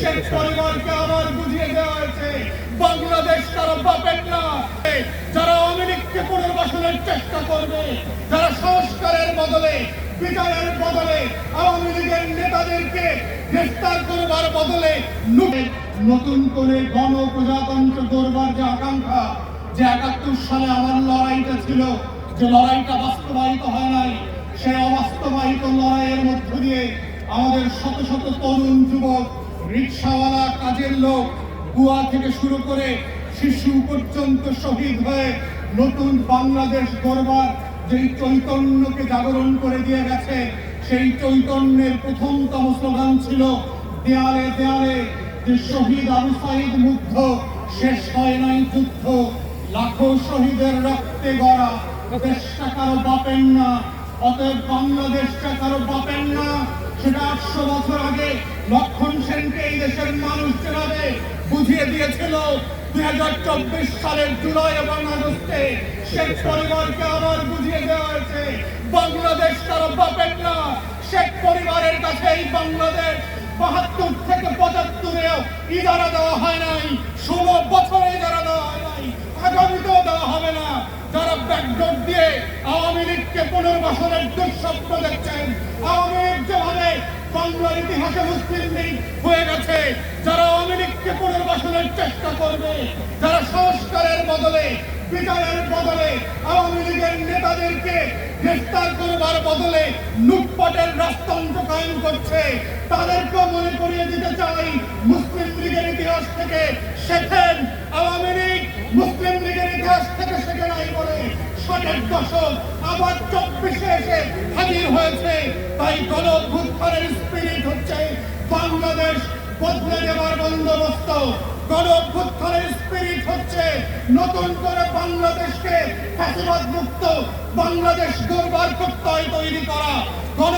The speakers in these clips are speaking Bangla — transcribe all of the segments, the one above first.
শেখ পরিবারকে আবার বুঝিয়ে দেওয়া হয়েছে, বাংলাদেশ তারা বাপের না। যারা পুনর্বাসনের চেষ্টা করবে, যারা সংস্কারের বদলে, বিচারের বদলে, আওয়ামী লীগের নেতাদেরকে গ্রেফতার করবার বদলে নতুন করে গণ প্রজাতন্ত্র করবার যে আকাঙ্ক্ষা, যে একাত্তর সালে আমার লড়াইটা ছিল, যে লড়াইটা বাস্তবায়িত হয় নাই সেই অবাস্তবায়িত লড়াইয়ের মধ্য দিয়ে আমাদের শত শত তরুণ যুবক রিক্সাওয়ালা কাজের লোক বুয়া থেকে শুরু করে শিশু পর্যন্ত শহীদ হয়ে নতুন বাংলাদেশ গড়বার যেই চৈতন্যকে জাগরণ করে দিয়ে গেছে, সেই চৈতন্যের প্রথমতম স্লোগান ছিল, দেয়ালে দেয়ালে, যে শহীদ আবু সাইদ মুগ্ধ, শেষ হয় নাই যুদ্ধ, লাখো শহীদের রক্তে গড়া দেশটা কারও বাপেন না, অতএব বাংলাদেশটা কারও বাপেন না। সেটা আটশো বছর আগে লক্ষণ সেনকে এই দেশের মানুষ যেভাবে বুঝিয়ে দিয়েছিল দুই হাজার চব্বিশ সালের জুলাই এবং আগস্টে শেখ পরিবারকে আবার বুঝিয়ে দেওয়া হয়েছে। বাংলাদেশ কারও বাপেন না শেখ পরিবারের কাছে এই বাংলাদেশ। বাহাত্তর থেকে পঁচাত্তরেও ইজারা দেওয়া হয় নাই, ষোলো বছরে ইজারা দেওয়া হয় নাই, আগামীতেও দেওয়া হবে না। যারা ব্যাকডোর দিয়ে আওয়ামী লীগকে পুনর্বাসনের দুঃস্বপ্ন দেখছেন, আওয়ামী লীগ যেভাবে বাংলার ইতিহাসে মুসলিম লীগ হয়ে গেছে যারা আওয়ামী লীগকে পুনর্বাসনের করবে, যারা সংস্কারের বদলে, বিচারের বদলে, আওয়ামী লীগের নেতাদেরকে গ্রেফতার করবার বদলে লুটপাটের রাজতন্ত্র কায়েম করছে তাদেরকে মনে করিয়ে দিতে চাই মুসলিম লীগের ইতিহাস থেকে শেখেন আওয়ামী লীগ। মুসলিম লীগের ইতিহাস থেকে শেখে নাই বলে ষাটের দশক আবার চব্বিশে এসে হাজির হয়েছে। তাই গণ অভ্যুত্থানের স্পিরিট হচ্ছে বাংলাদেশ বদলে দেওয়ার বন্দোবস্ত। হচ্ছে নতুন করে বাংলাদেশকে ফ্যাসিবাদ মুক্ত, বাংলাদেশ গড়বার প্রত্যয় তৈরি করা। গণ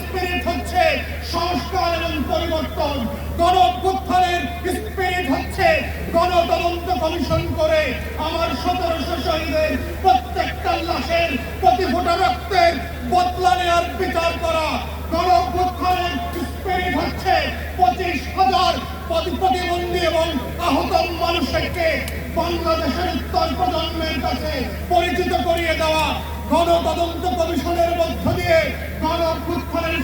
স্পিরিট হচ্ছে সংস্কার এবং পরিবর্তন। গণ স্পিরিট হচ্ছে গণতদন্ত কমিশন করে আমার সতেরোশো শহীদের প্রত্যেকটা লাশের প্রতি ফোটা রক্তের বদলা নেওয়ার বিচার করা। গণ স্পিরিট হচ্ছে পঁচিশ হাজার প্রতিবন্ধী এবং আহত মানুষকে বাংলাদেশের উত্তর প্রজন্মের কাছে পরিচিত করিয়ে দেওয়া গণতদন্ত কমিশনের মধ্য দিয়ে গণ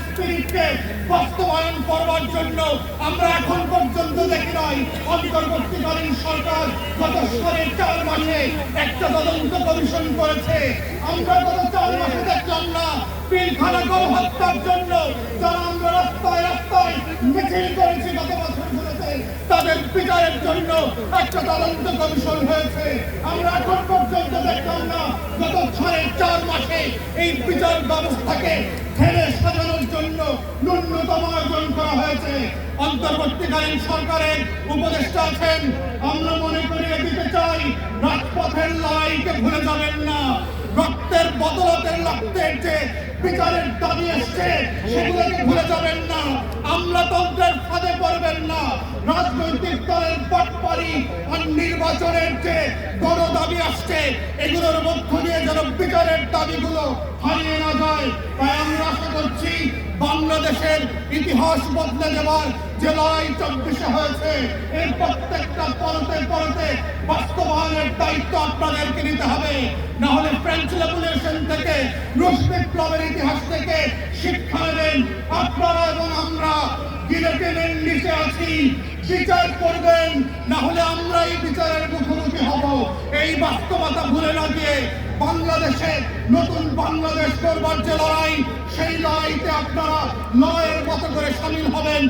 স্পিরিটকে বাস্তবায়ন করবার জন্য আমরা এখন পর্যন্ত দেখি নাই। অন্তর্বর্তীকালীন সরকার গত সাড়ে চার মাসে একটা তদন্ত কমিশন করেছে। আমরা গত চার মাসে দেখলাম না, পিলখানা গণহত্যার জন্য যারা আমরা রাস্তায় রাস্তায় মিছিল ধরেছে তাদের বিচারের জন্য একটা তদন্ত কমিশন হয়েছে। আমরা এখন পর্যন্ত দেখলাম না, গত ছয়, চার মাসে এই বিচার ব্যবস্থাকে ঢেলে সাজানোর জন্য ন্যূনতম আয়োজন করা হয়েছে। অন্তর্বর্তীকালীন সরকারের উপদেষ্টা আছেন, আমরা মনে করিয়ে দিতে চাই, রাজপথের লড়াইকে ভুলে যাবেন না। রক্তের বদলতের বিচারের দাবি এসছে, সেগুলোকে ভুলে যাবেন না। আমলাতন্ত্রের ফাঁদে পড়বেন না। রাজনৈতিক দলের পটপারি আর নির্বাচনের যে বড় দাবি আসছে, এগুলোর মধ্য দিয়ে যেন বিচারের দাবিগুলো হারিয়ে না যায়। তাই আমরা আশা করছি বাংলাদেশের ইতিহাস বদলে দেওয়ার যে লড়াই চব্বিশে হয়েছে, এর প্রত্যেকটা দায়িত্ব আপনাদেরকে নিতে হবে। না হলে ফ্রেঞ্চ রেভলিউশন থেকে, রুশ বিপ্লবের ইতিহাস থেকে শিক্ষা নেবেন। আপনারা এবং আমরা গিলেটিনের নিচে আছি, বিচার করবেন। না হলে আমরা এই বিচারের মুখোমুখি হব। এই বাস্তবতা ভুলে না গিয়ে বাংলাদেশে নতুন বাংলাদেশ করবার যে লড়াই, সেই লড়াইতে আপনারা লড়াইয়ের মতো করে সামিল হবেন।